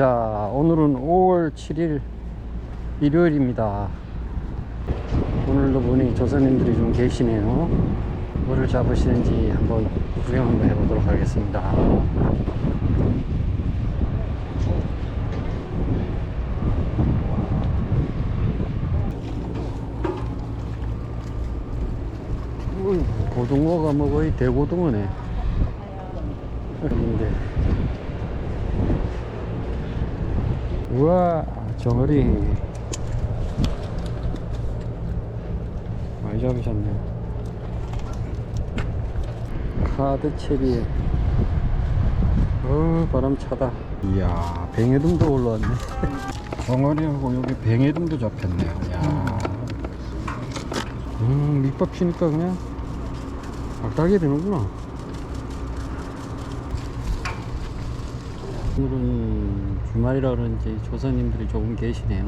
자, 오늘은 5월 7일 일요일입니다. 오늘도 보니 조선님들이 좀 계시네요. 뭐를 잡으시는지 한번 구경 한번 해보도록 하겠습니다. 고등어가 뭐 거의 대고등어네. 근데 우와 정어리. 많이 잡으셨네. 카드 체리 어 바람 차다. 이야 뱅에돔도 올라왔네. 정어리하고 여기 뱅에돔도 잡혔네요 야 음, 밑밥 치니까 그냥 박달게 되는구나. 오늘은 주말이라 그런지 조선님들이 조금 계시네요.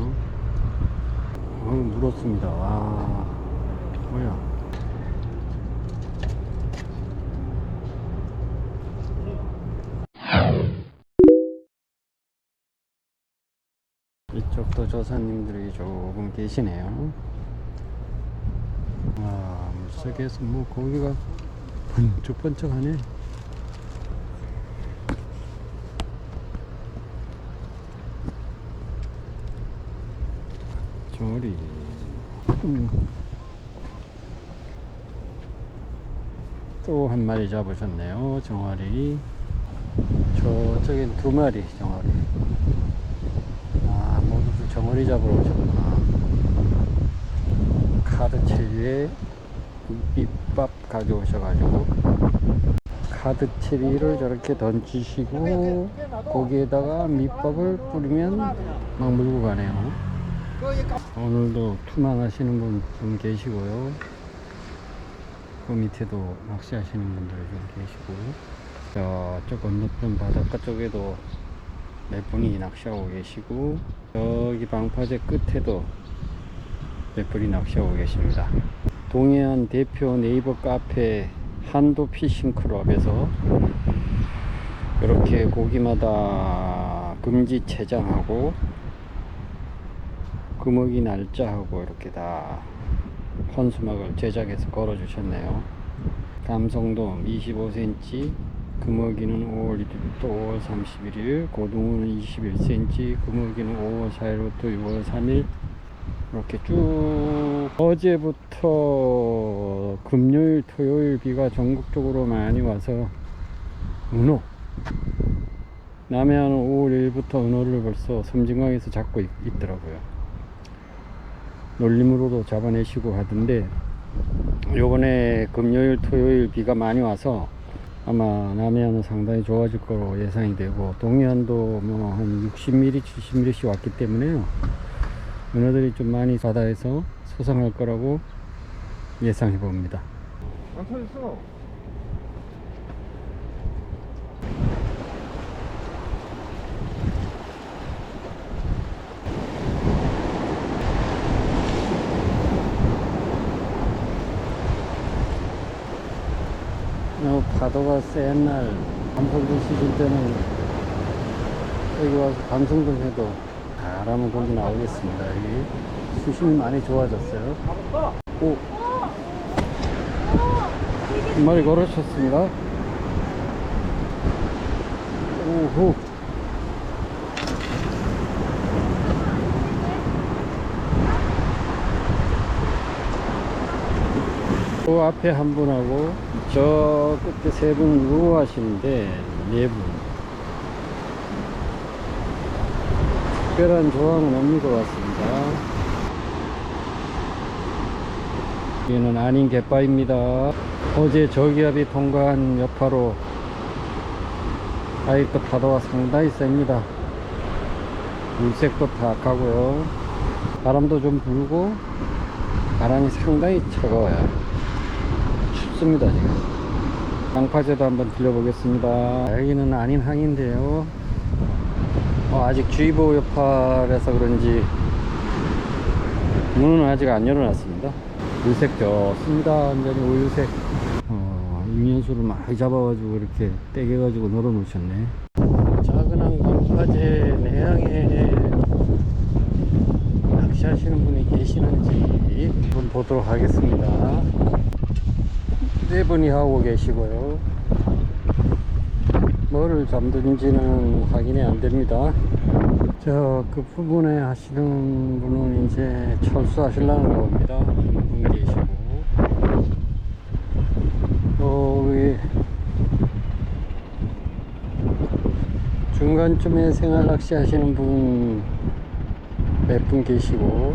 어, 물었습니다. 와, 뭐야. 이쪽도 조선님들이 조금 계시네요. 아, 물속에서 뭐 고기가 번쩍번쩍하네. 정어리 또한 마리 잡으셨네요 정어리. 저쪽엔 두 마리 정어리. 아 모두 정어리 잡으러 오셨구나. 카드 체리에 밑밥 가져오셔가지고 카드 체리를 저렇게 던지시고 거기에다가 밑밥을 뿌리면 막 물고 가네요 오늘도 투망하시는 분 좀 계시고요. 그 밑에도 낚시하시는 분들 좀 계시고, 저쪽 건너편 바닷가 쪽에도 몇 분이 낚시하고 계시고, 여기 방파제 끝에도 몇 분이 낚시하고 계십니다. 동해안 대표 네이버 카페 한도 피싱 클럽에서 이렇게 고기마다 금지 체장하고 금어기 날짜하고 이렇게 다 헌수막을 제작해서 걸어 주셨네요. 감성돔 25cm, 금어기는 5월 1일부터 5월 31일, 고등어는 21cm, 금어기는 5월 4일부터 6월 3일 이렇게 쭉 어제부터 금요일, 토요일 비가 전국적으로 많이 와서 은호 남해안은 5월 1일부터 은호를 벌써 섬진강에서 잡고 있, 있더라고요. 놀림으로도 잡아내시고 하던데 요번에 금요일 토요일 비가 많이 와서 아마 남해안은 상당히 좋아질 거로 예상이 되고 동해안도 뭐 한 60mm 70mm씩 왔기 때문에요 문어들이 좀 많이 바다에서 소상할 거라고 예상해 봅니다 안 터졌어. 어, 파도가 센 날, 한풍기 시즌 때는 여기 와서 방송 좀 해도 바람은 거기 나오겠습니다. 여기 수심이 많이 좋아졌어요. 오, 한 마리 걸으셨습니다. 오호. 그 앞에 한 분하고 저 끝에 세분 루어 하시는데 네 분. 특별한 조항은 없는 것 같습니다. 여기는 아닌 갯바입니다. 어제 저기압이 통과한 여파로 아직도 파도가 상당히 셉니다. 물색도 탁하고요. 바람도 좀 불고 바람이 상당히 차가워요. 춥습니다 지금. 양파제도 한번 들려보겠습니다. 여기는 아닌 항인데요. 어, 아직 주의보 여파라서 그런지 문은 아직 안 열어놨습니다. 물색 좋습니다. 완전히 우유색. 어, 임연수를 많이 잡아가지고 이렇게 떼개가지고 널어 놓으셨네. 작은 한강 화재 내양에 낚시하시는 분이 계시는지 한번 보도록 하겠습니다. 네 분이 하고 계시고요. 뭐를 잠든지는 확인이 안 됩니다. 저 그 부분에 하시는 분은 이제 철수하시려는 겁니다. 분 계시고. 또 여기 중간쯤에 생활 낚시 하시는 분 몇분 계시고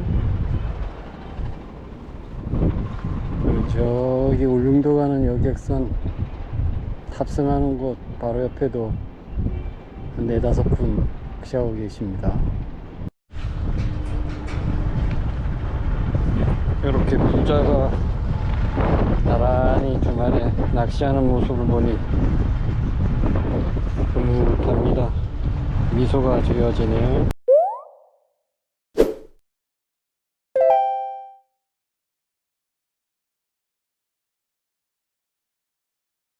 그리고 저기 울릉도 가는 여객선 탑승하는 곳 바로 옆에도 한 네다섯 분 낚시하고 계십니다. 이렇게 부자가 나란히 주말에 낚시하는 모습을 보니 흐뭇합니다. 미소가 지어지네요.